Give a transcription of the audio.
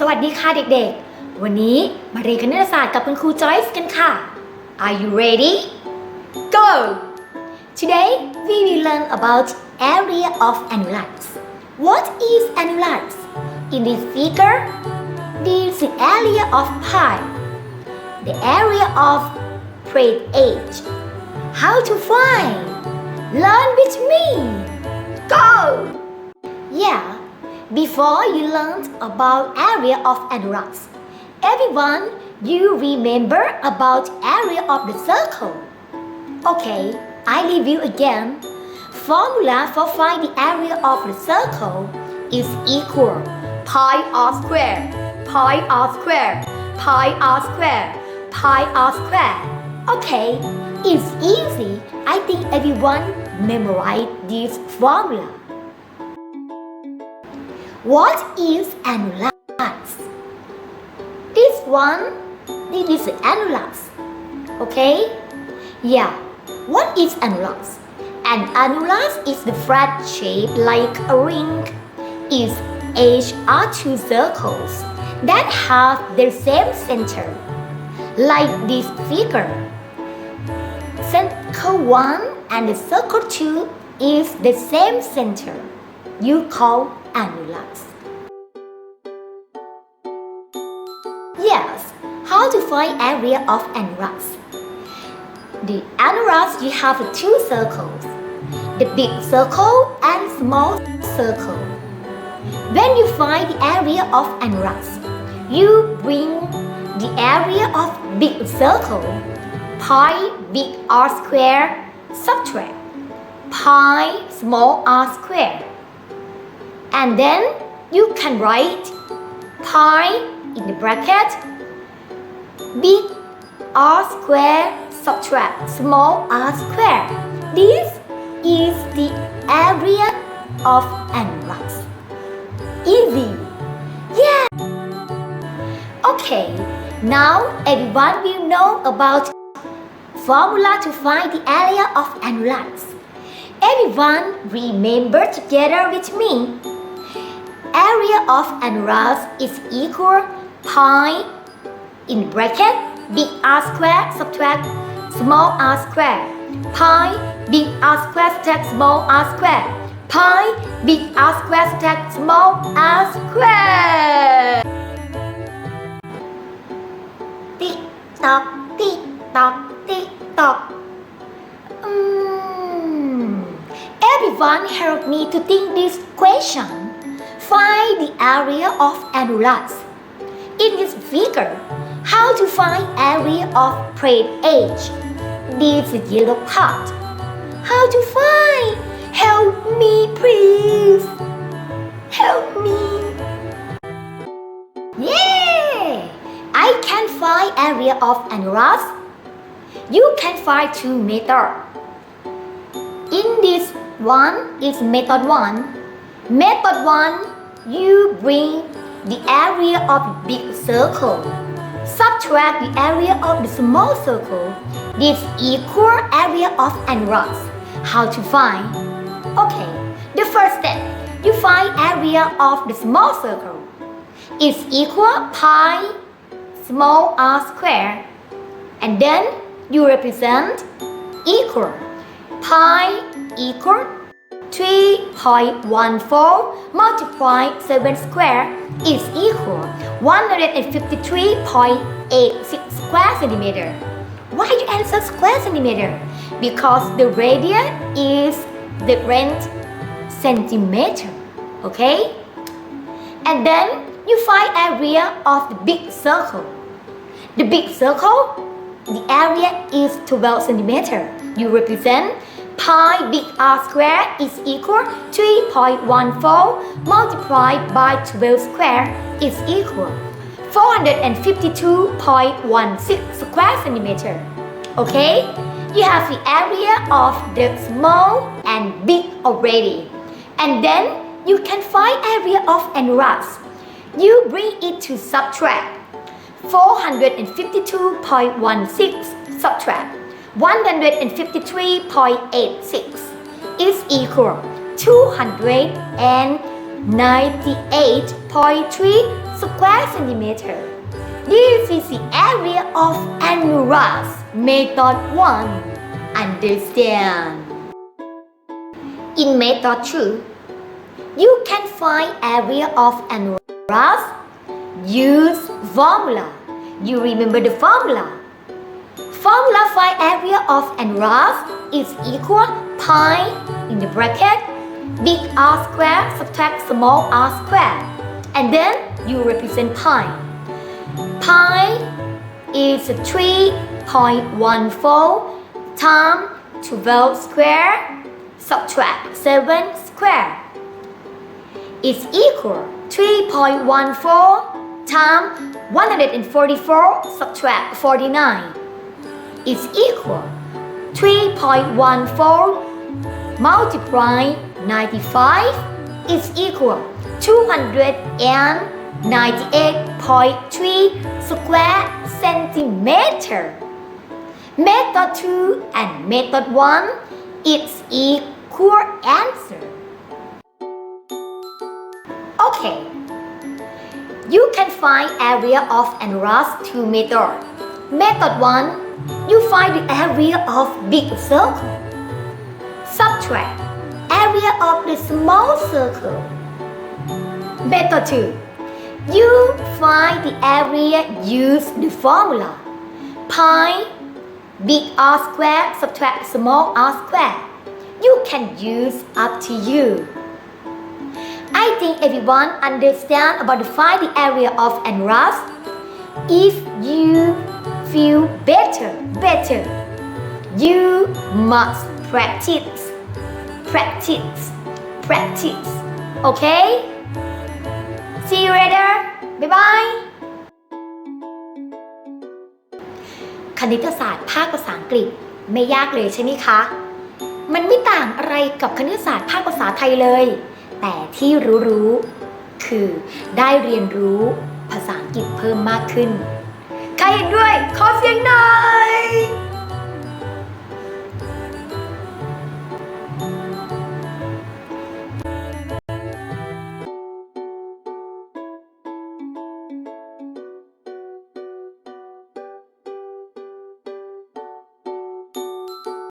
สวัสดีค่ะเด็กๆ วันนี้มาเรียนคณิตศาสตร์กับคุณครูจอยส์กันค่ะ Are you ready? Go! Today we will learn about area of annulus. What is annulus? In this figure, this is the area of pi, the area of plate H. How to find? Learn with me. Go! Yeah, before you learned about area of annulus, everyone, you remember about area of the circle. Okay, I review again. Formula for find the area of the circle is equal pi r square, pi r square, pi r square, pi r square. Okay, it's easy. I think everyone memorized this formula. What is annulus? This one, this is annulus. Okay? Yeah. What is annulus? An annulus is the flat shape like a ring. Its edge are two circles that have the same center, like this figure. Circle 1 and circle 2 is the same center. You call annulus. Yes, how to find area of annulus? The annulus you have two circles, the big circle and small circle. When you find the area of annulus, you bring the area of big circle, pi big R square, subtract pi small r square. And then you can write pi in the bracket big r square subtract small r square. This is the area of annulus. Easy. Yeah. Okay. Now everyone will know about formula to find the area of annulus. Everyone remember together with me area of Anras is equal pi in bracket big R square subtract small r square. Pi big R square subtract small r square. Pi big R square subtract small r square. Tick tock tick tock tick tock. Mm. everyone help me to think this question. Find the area of annulus. In this figure, how to find area of plate H? This is yellow part. How to find? Help me, please. Help me. Yeah! I can find area of annulus. You can find two methods. In this one is method one. Method one, you bring the area of big circle. Subtract the area of the small circle. This equal area of annulus. How to find? Okay, the first step, you find area of the small circle. It's equal pi small r square. And then you represent equal pi equal 3.14 multiplied 7 square is equal 153.86 square centimeter. Why you answer square centimeter? Because the radius is the length centimeter. Okay? And then you find area of the big circle. The big circle, the area is 12 centimeter. You represent pi big R square is equal 3.14 multiplied by 12 square is equal 452.16 square centimeter. Okay? You have the area of the small and big already. And then you can find area of annulus. You bring it to subtract 452.16 subtract 153.86 is equal 298.3 square centimeter. This is the area of Anuras. Method 1. Understand. In method 2, you can find area of Anuras. Use formula. You remember the formula. Formula find area of Anuras is equal pi in the bracket big R square subtract small r square. And then you represent pi. Pi is 3.14 times 12 square subtract 7 square. Is equal 3.14 times 144 subtract 49 is equal 3.14 multiply 95 is equal 298.3 square centimeter. Method 2 and method 1 is equal answer. Okay. You can find area of Anuras two method. Method 1 you find the area of big circle. Subtract area of the small circle. Method 2. You find the area use the formula pi big R square subtract small r square. You can use up to you. I think everyone understand about the find the area of Anuras. If you feel better, better, you must practice, practice, practice. Okay? See you later. Bye bye. คณิตศาสตร์ภาคภาษาอังกฤษไม่ยากเลยใช่ไหมคะ มันไม่ต่างอะไรกับคณิตศาสตร์ภาคภาษาไทยเลย แต่ที่รู้ๆคือได้เรียนรู้ภาษาอังกฤษเพิ่มมากขึ้น ด้วย ขอเสียงหน่อย